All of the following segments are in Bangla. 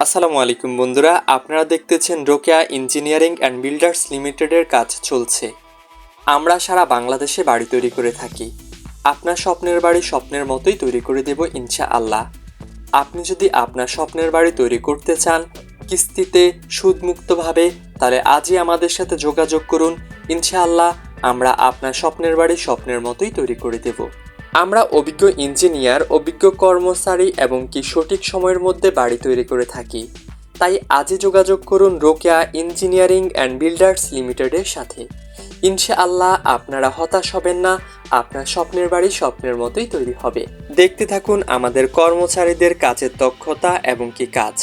আসসালামু আলাইকুম বন্ধুরা, আপনারা দেখতেছেন রোকেয়া ইঞ্জিনিয়ারিং অ্যান্ড বিল্ডার্স লিমিটেডের কাজ চলছে। আমরা সারা বাংলাদেশে বাড়ি তৈরি করে থাকি। আপনার স্বপ্নের বাড়ি স্বপ্নের মতোই তৈরি করে দেব ইনশা আল্লাহ আপনি যদি আপনার স্বপ্নের বাড়ি তৈরি করতে চান, কিস্তিতে সুদমুক্তভাবে, তাহলে আজই আমাদের সাথে যোগাযোগ করুন। ইনশাআল্লাহ আমরা আপনার স্বপ্নের বাড়ি স্বপ্নের মতোই তৈরি করে দেব। আমরা অভিজ্ঞ ইঞ্জিনিয়ার, অভিজ্ঞ কর্মচারী এবং কি সঠিক সময়ের মধ্যে বাড়ি তৈরি করে থাকি। তাই আজই যোগাযোগ করুন রোকেয়া ইঞ্জিনিয়ারিং অ্যান্ড বিল্ডার্স লিমিটেডের সাথে। ইনশাআল্লাহ আপনারা হতাশ হবেন না, আপনার স্বপ্নের বাড়ি স্বপ্নের মতোই তৈরি হবে। দেখতে থাকুন আমাদের কর্মচারীদের কাজের দক্ষতা এবং কি কাজ।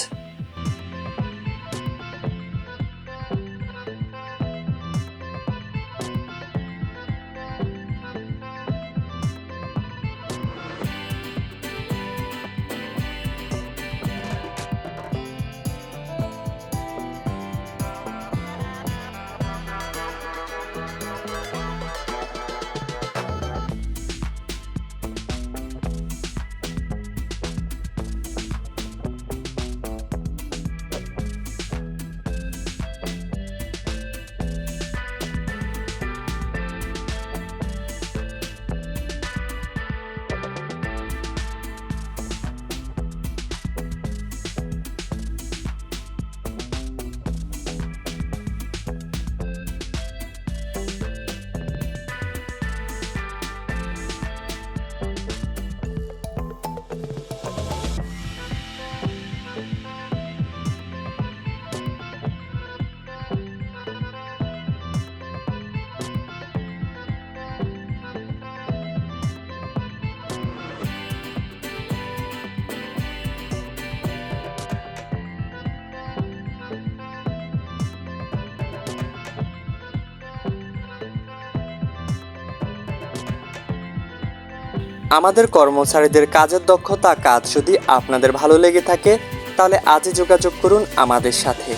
আমাদের কর্মচারীদের কাজের দক্ষতা কাজ যদি আপনাদের ভালো লেগে থাকে, তাহলে আজই যোগাযোগ করুন আমাদের সাথে।